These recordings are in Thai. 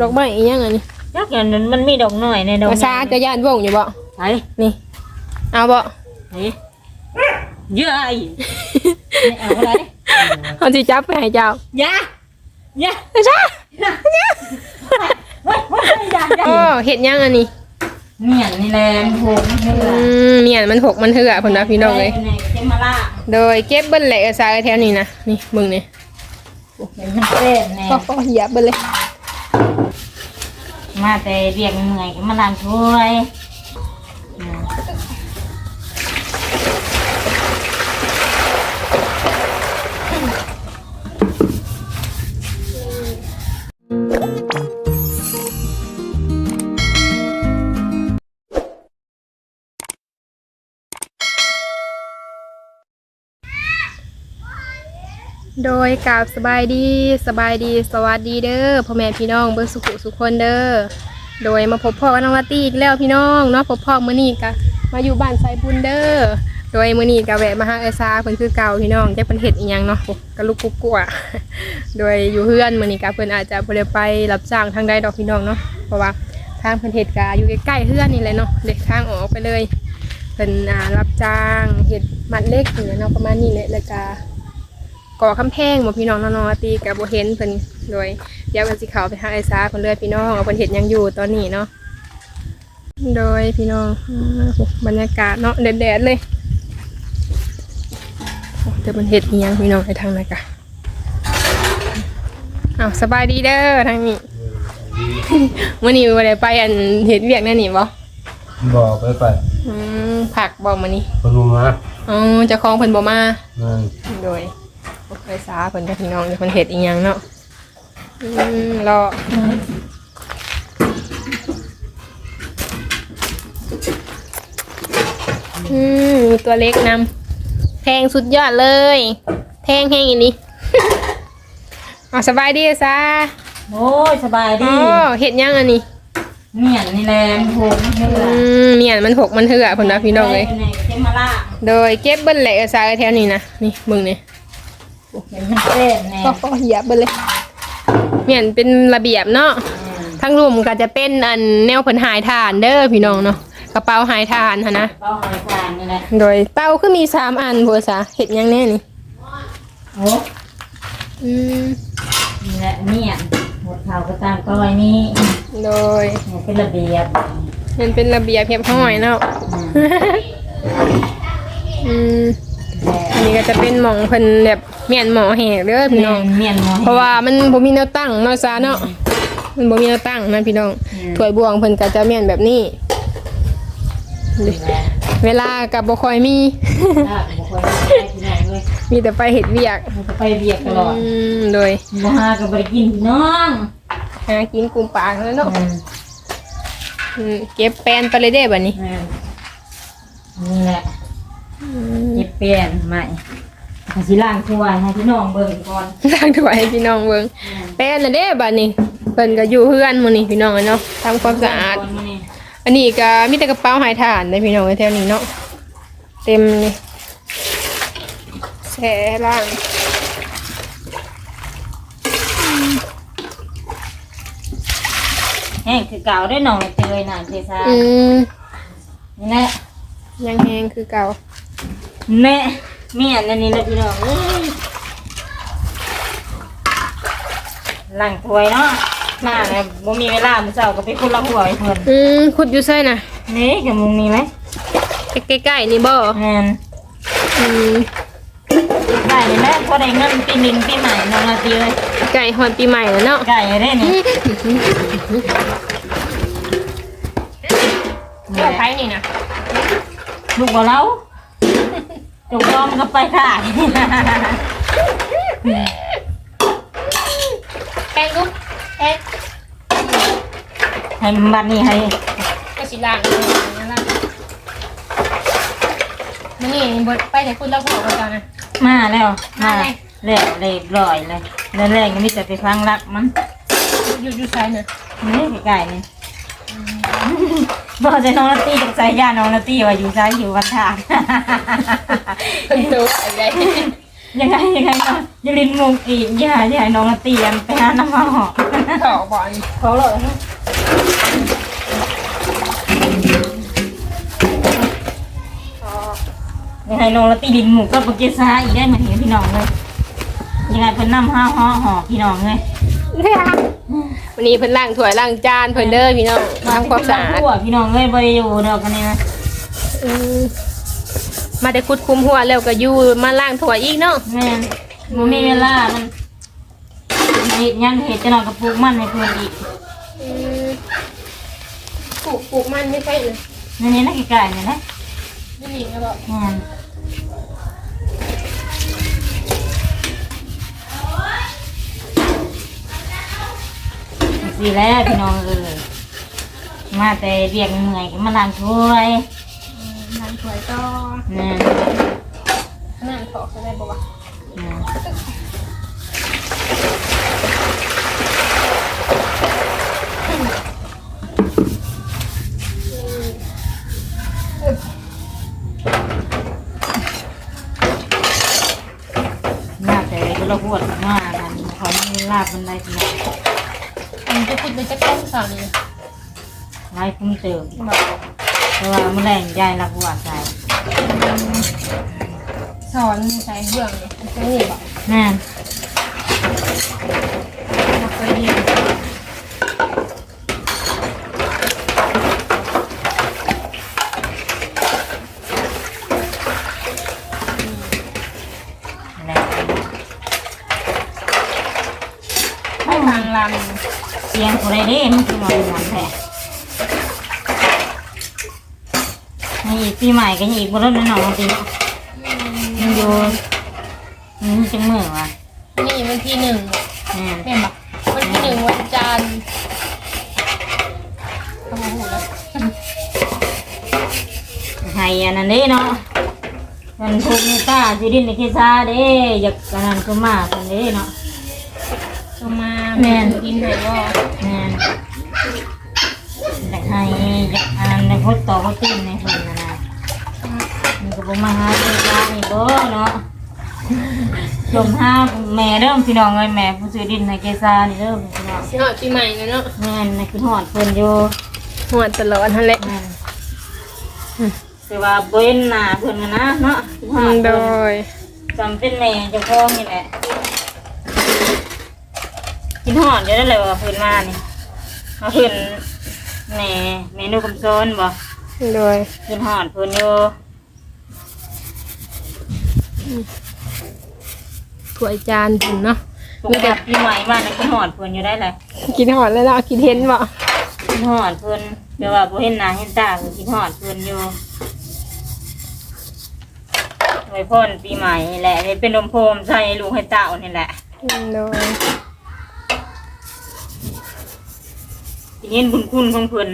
ดอกไม้อีหยังอันนี้ยักอย่างนั้นมันมีดอกหน่อยในดอกภาษาจะย่านวงอยู่บ่ไอ้นี่ เอาบ่ไอ้เยอะไอ้ไม่เอาอะไรเอาสิจับไปให้เจ้าอยาอยาภาษาเว้ยเว้ยอยาอยาโอ้เฮ็ดหยังอันนี้เมียนนี่แหละโหมเหืออืมเนี่ยมันหกมันเถื่อเพิ่นว่าพี่น้องเลยเจมาล่าโดยเก็บเบิ้ลแหละภาษาแถวนี้นะนี่เบิ่งนี่เห็นมันเต้นแน่ก็ก็เหยียบเบิ้ลเลย มาแต่เรียกเหนื่อยก็มาล้างถ้วย โดยกราบสบายดีสบายดีสวัสดีเด้อพ่อแม่พี่น้องเบิ่งสุขุสุขคนเด้อโดยมาพบพ่อกับน้องลาตี้อีกแล้วพี่น้องเนาะพบพ่อมื้อนี้ก็มาอยู่บ้านไซบุญเด้อโดยมื้อนี้ก็แวะมาหาเอซาเพิ่นคือเก่าพี่น้องจักเพิ่นเฮ็ดอีหยังเนาะกะลุกกุ๊กกัวโดยอยู่เฮือนมื้อนี้ก็เพิ่นอาจจะบ่ได้ไปรับจ้างทางใดดอกพี่น้องเนาะเพราะว่าทางเพิ่นเฮ็ดก็อยู่ใกล้ๆเฮือนนี่แหละเนาะเด็กทางออกไปเลยเพิ่นอ่ารับจ้างเฮ็ดมัดเล็กนี่แหละเนาะประมาณนี้แหละแล้วก็ ก่อคำแพงบ่พี่น้องน้องๆอาตีกับบ่เห็นเพิ่นโดยเดี๋ยวกันสิเข้าไปหาไอ้ซาเพิ่นเลยพี่น้องว่าเพิ่นเฮ็ดหยังอยู่ตอนนี้เนาะโดยพี่น้องอ่าโหบรรยากาศเนาะแดดๆเลยโอ้เดี๋ยวเพิ่นเฮ็ดอีหยังพี่น้องไปทางไหนกะอ้าวสบายดีเด้อทางนี้มื้อนี้บ่ได้ไปอันเฮ็ดเวียกนั่นนี่บ่บอกไปไปอืมผักบ่มื้อนี้คนรู้มาอ๋อเจ้าของเพิ่นบ่มานั่นโดยบ่เคย สาเพิ่นกับพี่น้องเดี๋ยวเพิ่นเฮ็ดอีหยังเนาะอืมรออืมมีตัวเล็กนำแพงสุดยอดเลย แพงแห้งอีนี่อ๋อสบายดีซะโอ้ยสบายอ๋ดีอเฮ็ดหยังอันนี้เมียนนี่แหละโหมเหืออืมเนี่ยมันหกมันเถื่อเพิ่นว่าพี่น้องเลยเจมาล่าโดยเก็บเบิ้ลแหละซาแถวนี้นะนี่มึงนี่ เห็นมันเต้นแน่ก็ก็เหยียบเบิ้ลเลยเมียนเป็นระเบียบเนาะทั้งรุมก็จะเป็นอันแนวเพิ่นหายทานเด้อพี่น้องเนาะกระเป๋าหายทานฮะนะเป้าหมายการนี่แหละโดยเป้าคือมีสามอันบัวสาเห็ดหยังแน่นี่โอ้อืมนี่แหละเมียนหมดข่าวก็ตามก้อยนี่โดยเนี่ยเป็นระเบียบมันเป็นระเบียบเรียบร้อยเนาะอืมอันนี้ก็จะเป็นหมองเพิ่นแบบ เมียนหมอแหกเด้อพี่เมียน้องนเมียนหมอเพราะว่ามันบ่มีแนวตั้งเนาะซาเนาะมันบ่มีแนวตั้งนะพี่น้องถ้วยบวงเพิ่นก็จะเมียนแบบนี้นี่แหละเวลาก็บ่ค่อยมีถ้าบุคคลไปที่ไหนเลยมีแต่ไปเฮ็ดเวียกมันก็ไปเบียกตลอดอืมโดยบ่หาก็บ่ได้กินพี่น้องหากินกลุ่มปากแล้วเนาะอืมอืมเก็บแปลนไปเลยเด้บัดนี้แม่นนี่แหละเจ็บเปลี่ยนใหม่ ก็สิล้างถ้วยให้พี่น้องเบิ่งก่อนล้างถ้วยให้พี่น้องเบิ่งแปลนน่ะเด้บัดนี้เพิ่นก็อยู่เฮือนมื้อนี้พี่น้องอะเนาะทำความสะอาดก่นมื้อนี้อันนี้ก็มีแต่กระเป๋าหายถ่านได้พี่น้องแถวนี้เนาะเต็มเลยแช่ล่างแห้งคือเก่าได้หน่อยเจยน่ะเจซ่าอืมนี่แหละยังแห้งคือเก่าแม่ เมียนอันนี้แหละพี่น้องเอ้ยล้างถ้วยเนาะมาเนี่ยบ่มีเวลามื้อเช้าก็ไปคนละหัวให้เพิ่นอืมขุดอยู่ไส้น่ะนี่กับมุงนี้ไหมใกล้ๆนี่บ่แม่นอืมไก่นี่แหละพอได้เงินปีหนึงปีใหม่น้องนาทีเลยไก่ฮอนปีใหม่แล้วเนาะไก่ได้นี่เดี๋ยวไผนี่นะลูกบ่เรา จุกยอมก็ไปค่ะแป้งลูกแป้งให้บัดนี้ให้ก็สิล้างนั่นล่ะมื้อนี้บ่ไปแต่คุณแล้วพ่อกับเจ้านะ มาแล้วมามาเลยแล้วเรียบร้อยเลยแล้วแรกก็มีแต่ไปฟังรักมันอยู่อยู่ไส้น่ะนี่ไก่นี่ บอกใจน้องนาตี้จากใจย่าน้องนาตี้ว่าอยู่ซ้ายอยู่วันทางเพิ่นโตอะไรยังไงยังไงก็อยังลินมุงอีกย่าย่าให้น้องละตียนไปหาน้ำมาหอมขอบ่อนเขาเลยยังไงน้องละตีดินหมูก็ปกิซาอีกได้เหมือนเห็นพี่น้องเลยยังไงเพิ่นนำห้าห่อห่อพี่น้องเลย วันนี้เพิ่นล้างถ้วยล้างจานเพิ่นเด้อพี่น้องทำความสะอาดทั่วพี่น้องเลยบริอยู่ดอกกันนี่นะอืมมาแต่คุดคุมหัวแล้วก็อยู่มาล้างถ้วยอีกเนาะแม่นมันมีเวลามันเห็ดยังเห็ดจะนอนกับปลูกมันในเพื่อนอีกปลูกปลูกมันไม่ใช่เลยนั่นนี่นักไก่เนี่ยนะนี่นี่ก็บอกแม่น สีแล้วพี่น้องเออมาแต่เรียกเหนื่อยก็มาล้างถ้วยล้างถ้วยต่อแม่นนั่นขอเขาได้บ่วะ แม่น มาแต่ก็เราปวดมากกันเขาไม่ลาบมันได้ทีละ มันจะคุดไปจะก้องสาวนี่ ไล่ คุ้มเติมบอกเพราะว่าเมื่อแรงยายรักหัวใจสอนใส่เบื้องนี่จะนี่บอกแม่นมาเคยดีแหละให้ทางลเสียงคนใดเด้มันคือหมอนหมอนแท้นี่อีก ปีใหม่ก็อีกบนรถน้องๆตีมันอยู่นี่จังมือว่ะำนี่วันที่หนึ่งแม่นแม่นบอกวันที่หนึ่งวันจันทร์ทำไมหูแล้วไห้อันนั้นเด้เนาะมันทุกข์นี่ตาสิดินในกิซาเด้อยากกันนั้นก็มากันเด้เนาะก็มาแม่นดินไหนบ่แม่นอยากให้อยากอันนั้นในพดต่อพดตีนในคนนะนะมัน ก็บ่มาหาเจ้าจ้านี่บ่เนาะชมห้าแม่เริ่มพี่น้องเลยแม่ผู้ซื้อดินในเกซานี่เริ่มพี่น้องสิหอดปีใหม่แล้วเนาะแม่นในคือหอดเพิ่นอยู่หอดตลอดทั้งเละแม่นคือว่าเบิ้นหน้าเพิ่นน่ะนะเนาะคือหอดโดเพิ่น ยจำเป็นแม่เจ้าของนี่แหละกินหอดอยู่ได้เลยว่าเพิ่นมานี่มาเพิ่นแหน่เมนูกำโซนบ่โดยกินหอดเพิ่นอยู่ ถ้วยจานเพิ่นเนาะปกติปีใหม่มานะกินหอดเพิ่นอยู่ได้เลยกินหอดแล้วเนาะกินเห็นบ่กินหอดเพิ่นเดี๋ยวว่าบ่เห็นหน้าเห็นตาคือกินหอดเพิ่นอยู่ไว้พ่นปีใหม่นี่แหละนี่เป็นลมโพมใส่ลูกให้เต้านี่แหละโดยทีนี้บุญคุณของเพิ่น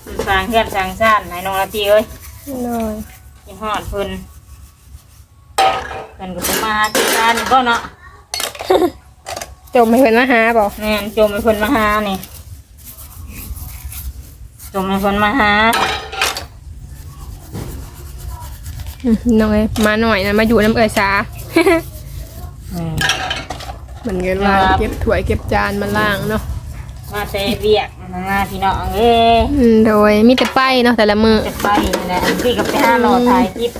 เพิ่นสร้างเฮือนสร้างซ่านให้น้องละตีเอ้ยโดยกินหอดเพิ่น เพิ่นก็บ่มาหาที่ร้านนี่บ่เนาะจมให้เพิ่นมาหาบ่แม่นจมให้เพิ่นมาหานี่จมให้เพิ่นมาหาอืมน้องเอ้ยมาหน่อยนะมาอยู่น้ำเอ๋ยสา อืม เหมือนกันว่าครับ เก็บถ้วยเก็บจานมาล้างเนาะมาแต่เวียกนั่นนะพี่น้องเอ้ยอืมโดยมีแต่ไปเนาะแต่ละมือจะไปนี่แหละพี่กับไปห้ารอถ่ายคลิป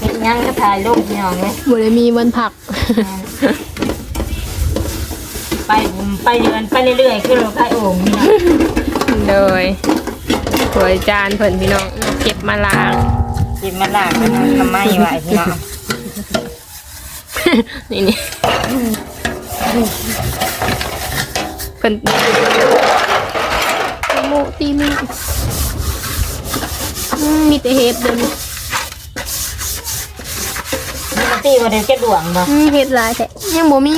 เฮ็ดหยังก็ถ่ายรูปพี่น้องเอ้ยบ่ได้มีวันพัก ไปไปเดือนไปเรื่อยๆคือเราไปโอ่งพี่น้องโดยถ้วยจานเพิ่นพี่น้องเก็บมาล้างกินมาลากกันทำไมไหวพี่น้องนี่นี่เพิ่นโมตีมีอืมมีแต่เห็ดเดิน ตีว่าเดี๋ยวจะด่วงบ่อืมเห็ดหลายแต่ยังบ่มี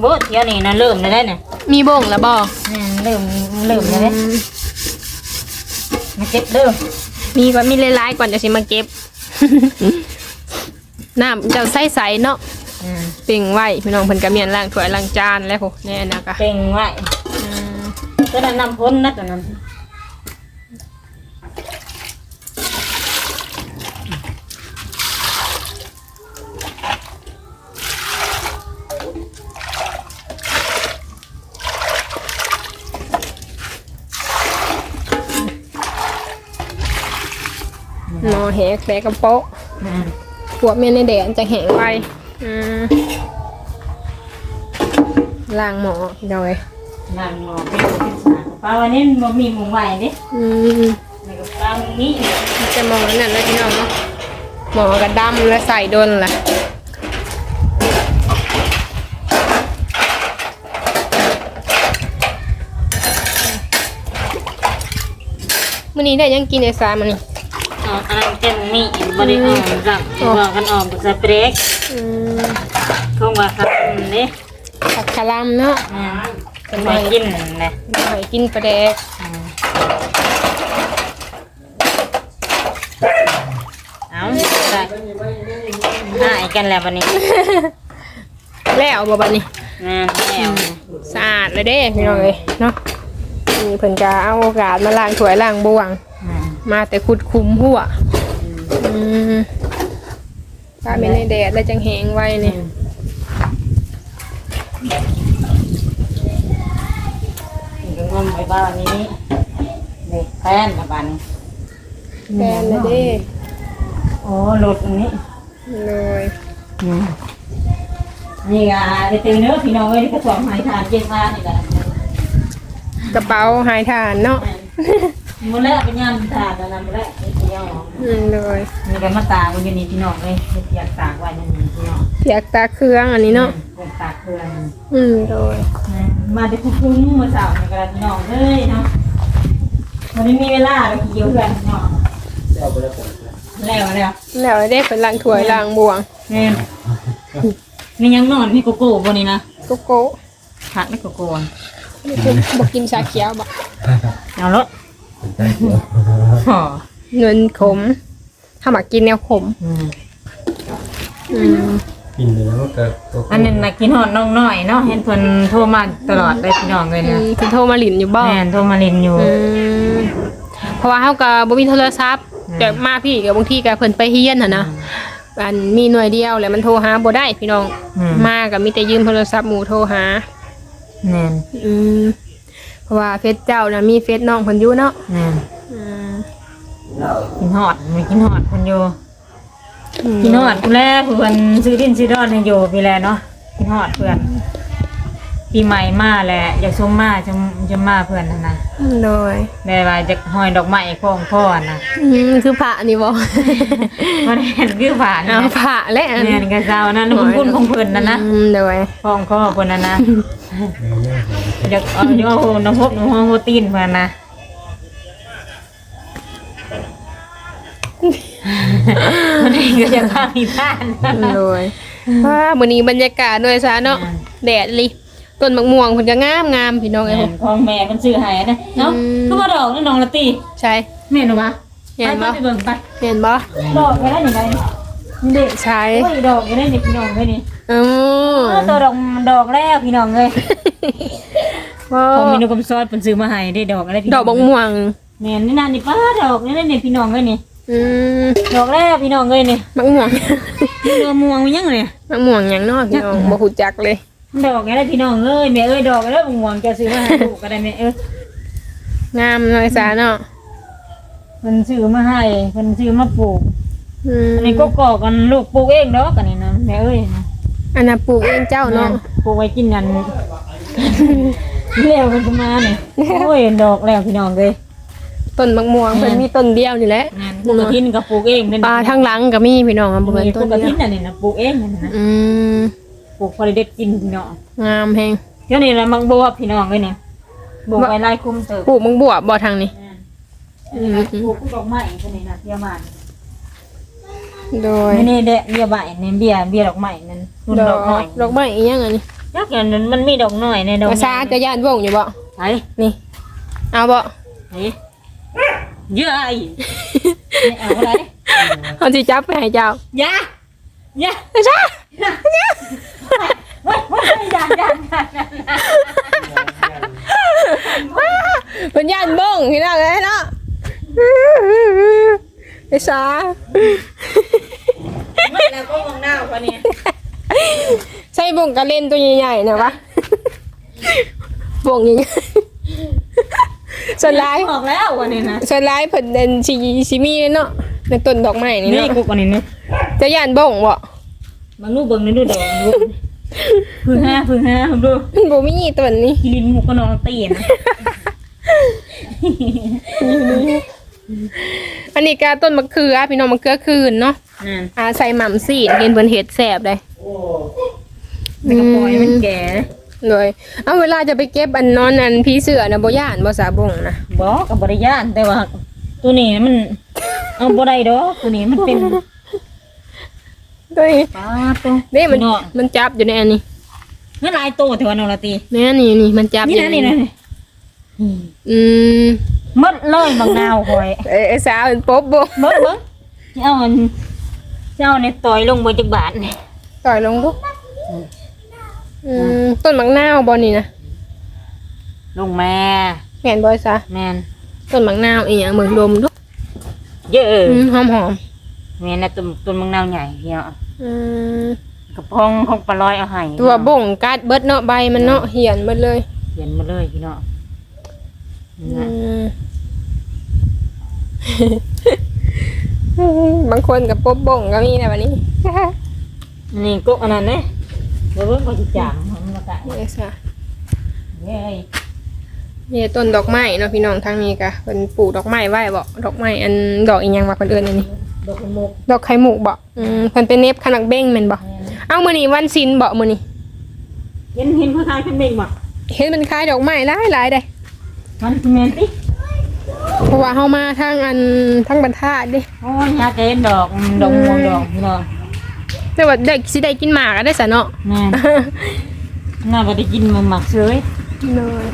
โบ่เที่ยวนี้นะเริ่มได้แล้เนี่ยมีบ่งแล้วบ่อืมเริ่มเริ่มได้แล้อืมมาเก็บเริ่มมีก่อนมีหลายๆก่อนจะสิมาเก็บ น้ำเจ้าใสๆเนาะอืมเป่งไว้พี่น้องเพิ่นก็เมียนล้างถ้วยล้างจานแล้วโหแน่นะกะเป่งไว้อืมก็นั้นนำพ้นนะตอนนั้ แหกแตกกระโปะอืมพวกเมนในแดดจะแห้งไวอืมล้างหมอพี่น้อยนั่งหมอเป็นเป็นสารป้าวันนี้บ่มีหมุงไหวเด้อืมในกับป้ามึงนี่มันจะหมอนั่นแล้วพี่น้องเนาะหมอกระดำและใส่ดนล่ะมื้อนี้ได้ยังกินไอ้สามันนี่ อ๋ออันนั้นเป็นนี่บ่ได้ออมจับว่ากันออมกับสเปรกอืมคงว่าครับนี่ผักคาลัมเนาะอืมเป็นไปกินนะหอยกินปลาแดกอืมเอาได้หายกันแล้ววันนี้แล้วบ่บัดนี้นะแล้วสะอาดเลยเด้พี่น้องเอ้ยเนาะนี่เพิ่นจะเอาโอกาสมาล้างถ้วยล้างบ่วงอื มมาแต่ขุดคุมหัวอืมป้าไม่ในแดดแล้วจังแหงไว้นี่นี่ก็งมไปบ้านนี้เด็กแฟนกับบันแฟนเลยเด้โอ้หลุดอันนี้เลยนี่อะไอตีเนื้อพี่น้องเอ้ยกระสอบหายทานเจ็ดล้านนี่แหละกระเป๋าหายทานเนาะ มื้อแรกเป็นยามทานแล้วนะมื้อแรกไอ้เที่ยวอืมเลยมีกันมาตากมันอยู่นี่พี่น้องเอ้ยอยากตากไว้นั่นนี่พี่น้องเสียกตาเครื่องอันนี้เนาะอยากตากเพื่อนอืมเลยมาได้คุ้มๆมื้อเช้านี่ก็ได้พี่น้องเอ้ยเนาะวันนี้มีเวลาไปเกี่ยวเพื่อนพี่น้องแล้วแล้วแล้วได้เป็นล้างถ้วยล้างบ่วงนี่นี่ยังนอนมีโกโก้บ่นี่นะโกโก้ขาดไม่โกโก้บอกกินชาเขียวบ่เอารถเป็น ใจเดียวห่อเงินขมถ้ามากินแนวขมอืมอืมกินแล้วก็ก็อันนี้น่ะกินฮอดน้องน้อยเนาะเห็นเพิ่นโทรมาตลอดเลยพี่น้องเลยอืนะมคุณโทรมาหลินอยู่บ่แม่นโทรมาเล่นอยู่อืมเพราะว่าเฮาก็บ่มีโทรศัพท์แต่มาพี่ก็บางทีก็เพิ่นไปเฮียนหั่นนะอันมีหน่วยเดียวแล้วมันโทรหาบ่ได้พี่น้อง อืมมาก็มีแต่ยืมโทรศัพท์หมู่โทรหาแม่นอืม เพราะว่าเฟซเจ้าน่ะมีเฟซน้องเพิ่นอยู่เนาะแม่นอืมกินฮอดมีกินฮอดเพิ่นอยู่อืมกินฮอดผู้แลเพิ่นซื้อดินซื้อดอนให้อยู่พี่แลเนาะกินฮอดเพื่อน ปีใหม่มาแหละอยากส่งมาจะจะมาเพื่อนนั่นนะโดยแม่ว่าจะห้อยดอกไม้ของพ่อนะอืมคือพระนี่บ่มันเห็นคือผ่านเอาพระและอันแม่นกระเจ้านั่นบุญคุณของเพิ่นนั่นนะอืมโดยของพ่อเพิ่นนั่นนะอยากเอาอยากเอาน้ำพบน้ำห้องโฮตีนเพิ่นนะมันเองก็จะข้ามอีท่านโดยว่ามื้อนี้บรรยากาศด้วยซะเนาะอืมแดดลิ ต้นมะม่วงเพิ่นก็งามงามพี่น้องเอ้ยของแม่มันซื้อให้นะเนาะอืมคือว่าดอกนี่น้องละตีใช่แม่นบ่เห็นบ่ไปเบิ่งไปเห็นบ่ดอกก็ได้ยังไงนี่เด็กใช่โอ้ยดอกก็ได้เด็กพี่น้องเลยนี่อือเออตัวดอกดอกแล้วพี่น้องเลยบ่ผมมีนกกำซอดเพิ่นซื้อมาให้ได้ดอกอะไรพี่ดน้ออกงบกม่วงแม่นนี่นั่นนี่ป้าดอกนี่นั่นนี่พี่น้องเลยนี่อืมดอกแล้วพี่น้องเลยนี่มะม่วงนี่ดอกม่วงมันยังเลยมะม่วงหยังเนาะพี่น้องบ่ฮู้จักเลย ดอกอะไรพี่น้องเอ้ยแม่เอ้ยดอกแล้วม่วงแกซื้อมาให้ลูกก็ได้แม่เอ้ยงามน้อยซะเนาะเพิ่นซื้อมาให้เพิ่นซื้อมาปลูกอืมอันนี้ก็ก่อกันลูกปลูกเองดอกกันนี่นะแม่เอ้ยนะอันน่ะปลูกเองเจ้าเนาะปลูกไว้กินกันแล้วมันก็มาเนี่ยโอ้ยดอกแล้วพี่น้องเลยต้นมะม่วงเพิ่นมีต้นเดียวนี่แหละงานปลูกกระถินก็ปลูกเองนั่นปลาทางหลังก็มีพี่น้องอะบ่ปลูแม่นต้นกกระเดีถิยนวนั่นนี่นะปลูกเองนั่นนะอืม ปลูกพอได้เด็ดกินพี่น้องงามแฮงเดี๋ยวนี้นะมังบวบพี่น้องเลยเนี่ยปลูกไว้ไล่คุ้มเติบปลูกมังบวบบ่ทางนี้อืมปลูกดอกไม้คนนี้นะเบี้ยมันโดยนี่นี่เด้เบี้ยใบนี่เบี้ยเบี้ยดอกไม้นั่นรุ่นดดออกกน้อยดอกไม้อีหยังอันนี้ยักษ์อย่างนั้นมันมีดอกน้อยในดอกภาษาจะย่านวงอยู่บ่ไหนนี่เอาบ่ไหนเยอะไอ้ไม่เอาอะไรเอาสิจับไปให้เจ้าอยาอยาภาษาเฮ้ยเฮ้ ยอยาอยาอยาเป็นย่านบ้งพี่น้องเอ้ยเนาะภาษาไม่แล้วก็มองหน้าคนนี้ใส่บ่งกระเล่นตัวใหญ่ๆนะวะบ่งใหญ่ๆส่วนหลายออกแล้ววันนี้นะส่วนหลายเพิ่นเดินสิสิมีเนาะในต้นดอกไม้นี่นี่เนาะกุกอันนี้เนาะจะย่านบ่งบ่บางลูกเบิ่งนี่ดูดอก ลูกพึ่งห้าพึ่งห้าผมดูมันบ่มีต้นนี้กิลินหมูก็นอนตีนะอันนี้ก็ต้นมะเขือพี่น้องมะเขือคืนเนาะนั่นอ่าใส่หม่ำซีดเห็นเพิ่นเฮ็ดแซ่บเลยแล้วก็ปล่อยมันแก่เลยเอาเวลาจะไปเก็บอันนอนอันผีเสือน่ะบ่ย่านบ่สาบงนะบอกกับบริยานแต่ว่า ตัวนี้มัน เอาบ่ได้ดอกตัวนี้มันเป็น เฮ้ยปลาตัวนี่มันเนาะมันจับอยู่ในอันนี้มันหลายตัวแต่ว่านอละตีแม่นี่นี่มันจับนี่อยู่นะในนี่นะนี่อืมหมดเลยบางนาวคอยเอ้ยไอ้สาวมันปบบ่เบิ้งเบิ้งเจ้ามันเจ้าในต่อยลงบนจักบาทนี่ต่อยลงบ่อืมต้นมะนาวบ่นี่นะลงแม่แม่นบ่ซะแมนต้นมะนาวอีหยังเหมือนลมดุเยอะ อืมหอม แม่นะต้นต้นบางนาวใหญ่เนาะๆอืมกระพองของปลาลอยเอาให้ตัวบ่งกัดเบิดเนาะใบมันเนาะเหี่ยนเบิดเลยเขียนมาเลยพี่เนาะนี่อืนะมบางคนกับปบบ่งก็มีนะวันนี้ นี่ก็อันนั้นเนี่ยเดี๋ยวเบิ้งก็จะจางมันมาตะนี่ซะเย้ยนี่ต้นดอกไม้เนาะพี่น้องทางนี้ก็เป็นปลูกดอกไม้ไว้บ่ดอกไม้อันดอกอีหยังว่าเพิ่นเอิ้นอันนี้ ดอกมุกดอกไข่มุกบ่อืมเพิ่นเป็นเนบขนักเบ้งแม่นบ่เอ้ามื้อนี้วันศีลบ่มื้อนี้เห็นเห็นผู้ชายขึ้นเบ่งบ่เห็นมันคล้ายดอกไม้หลายๆเด้มันคือแมนติเพราะว่าเฮามาทางอันทางบรรทัดเด้โอ้ยยาเกนดอกดอกม่วงดอกพี่น้องแต่ว่าเด็กสิได้กินหมากอะได้ซะเนาะแม่นน่าบ่ได้กินมันหมักเสยเลย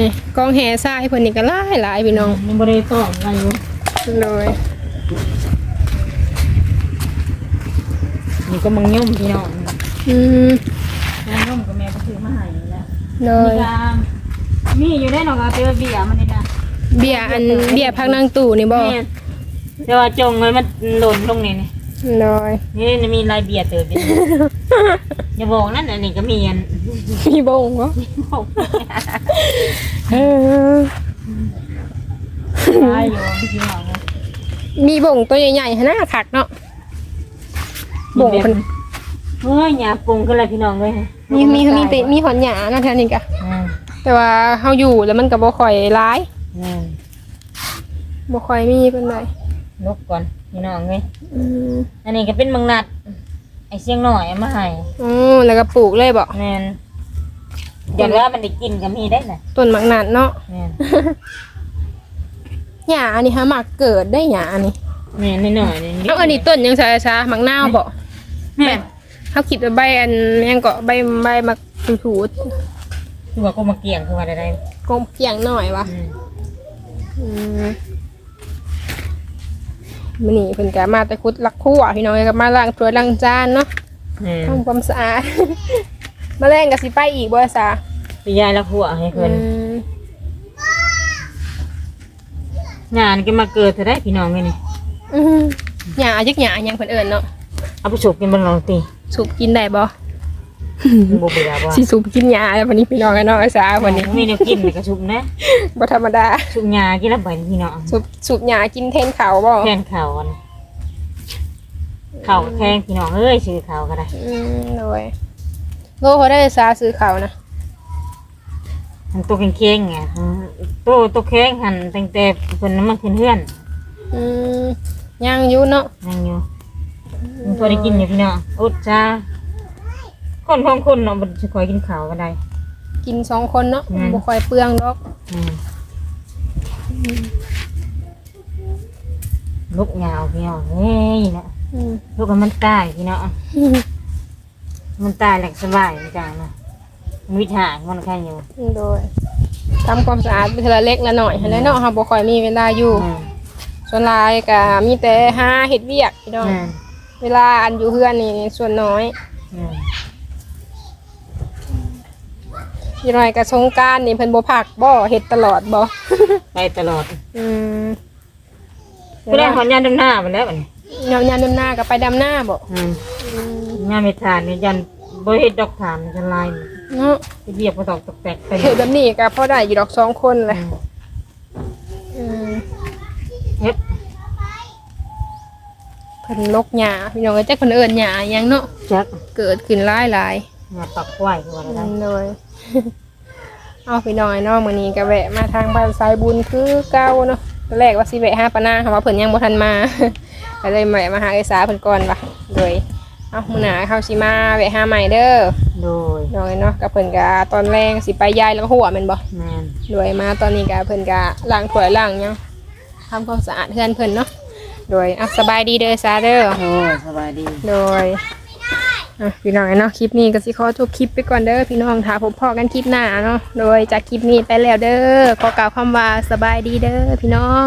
นี่กองแห่ทรายเพิ่นนี่ก็หลายหลายพี่น้องมันบ่ได้ต้องอะไรอยู่เลยนี่ก็มังยุ่มพี่น้องอืมมังยุ่มก็แม่ก็ซื้อมาให้นี่แหละเลมียกามมีอยู่ได้หนอกเอาเตียวเบียร์มันนี่นะเบียร์อันเบียร์พักนางตู่นี่บ่แม่นแต่ว่าจงเลยมันหล่นลงนี่นี่เลยนี่มีลายเบียร์เติบ อยู่อย่าบอกนั่นอันนี้ก็มีอันมีบงบ่บอกเออลายอยู่พี่น้องมีบงตัวใหญ่ๆหน้าคักเนาะบงเพิ่นเฮ้ยหยาปรุงกันเลยพี่น้องเลยมีมีมีแต่มีหอนหยาเนาะแท้นี่ก็อืมแต่ว่าเฮาอยู่แล้วมันก็บ่ค่อยหลายอืมบ่ค่อยมีปานใดลบก่อนพี่น้องเลยอืมอันนี้ก็เป็นมังนัดไอ เสียงหน่อยเอามาให้อ๋อแล้วก็ปลูกเลยบ่แม่นอย่างว่ามันได้กินก็มีได้น่ะต้นมักนัดเนาะแม่นหญ้าอันนี้หามักเกิดได้หญ้าอันนี้แม่นหน่อยๆนี่เอาอันนี้ต้นยังช้าๆมักนาวบ่แม่นเฮาคิดว่าใบอันยังก็ใบใบมักถูๆคือว่าก็มาเกี่ยงคือว่าได้ได้กงเพียงหน่อยวะอืมอื มมันนี่เพิ่นก็มาแต่คุดลักคั่วพี่น้องก็มาล้างถ้วยล้างจานเนาะแม่นทำความสะอาด แมาแรงก็สิไปอีกบ่ซะไปยายละหัวให้อืเพิ่นมงานก็มาเกิดเธอได้พี่น้องเลยนี่อืมหญ้าจักหญ้าหยังเพิ่นเอิ้นเนาะเอาไปสูบกินบนลองตีสูบกินได้บ่ บ่เบื่อบ่สิสูบกินหญ้าแล้ววันนี้พี่น้องกันเนาะไอ้สาวันนี้มีแนวกินนี่ก็สูบนะบ่ธรรมดาสูบยากินแล้วไปพี่น้องสูบสูบหญ้ากินแทนข้าวบ่แทนข้าวอันข้าวแทงพี่น้องเอ้ยซื้อข้าวก็ได้อืมโดยโลเขาได้สาซื้อข้าวนะมันตัวเค้งๆไงอืมตัวตัวเค้งหันตั้งแต่เพิ่นน้ำมันขึ้นเฮือนอืมย่างอยู่เนาะยังอยู่มันพอได้กินอยู่พี่น้องอุดจ้า คนของคนเนาะมันจะคอยกินข้าวก็ได้ กินสองคนเนาะอืม บ่ค่อยเปลืองดอกอืมลูกยาวพี่น้องเฮ้ยนะอืมลูกมันตายพี่น้องมันตายแหลกสบายจังนะมันวิถางมันแค่อยู่โดยทำความสะอาดเป็นทีละเล็กละหน่อยหั่นแหละเนาะเฮาบ่ค่อยมีเวลาอยู่ อืมส่วนหลายก็มีแต่หาเฮ็ดเวียกพี่น้อง อืมเวลาอันอยู่เฮือนนี่ส่วนน้อย อืม อีน้อยกระชงการนี่เพิ่นบ่พักบ่เฮ็ดตลอดบ่ไปตลอดอืมผู้ได้หอนยานดำหน้ามันแล้วมัดนยายามดำหน้าก็ไปดำหน้าบ่อืมอืยามไม่ทานนี่ยันบ่เฮ็ดดอกถามจะลายเนาะไปเรียกบ่ตอกตกแตกไปเฮ็ดแบบนี้ก็พอได้อยู่ดอกสองคนแหละอืมเฮ็ดพิ่นลกหญ้าพี่น้องเอ้ยจักเพิ่นเอิ้นหญ้าหยังเนาะจักเกิดขึ้นหลาย หลายงาปักไหวว่าอะไรๆเลย เอาพี่น้องไอ้เนาะมื้อนี้ก็แวะมาทางบ้านสายบุญคือเก่าเนาะตอนแรกว่าสิแวะหาปานางค่ะว่าเพิ่นยังบ่ทันมา ก็เลยแวะมาหาไอ้สาเพิ่นก่อนว่ะโดยเอามื้อหน้าเฮาสิมาแวะหาใหม่เด้อโดยน้อยเนาะกับเพิ่นก็ตอนแรงสิไปยายแล้วก็หัวแม่นบ่แม่นรวยมาตอนนี้ก็เพิ่นก็ล้างถ้วยล้างหยังทำความสะอาดเฮือนเพิ่นเนาะโดยเอาสบายดีเด้อซาเด้อโอ้ยสบายดี โดย อะพี่น้องเนาะคลิปนี้ก็สิขอจบคลิปไปก่อนเด้อพี่น้องถ้าพบพอกันคลิปหน้าเนาะโดยจากคลิปนี้ไปแล้วเด้อขอกล่าวคำว่าสบายดีเด้อพี่น้อง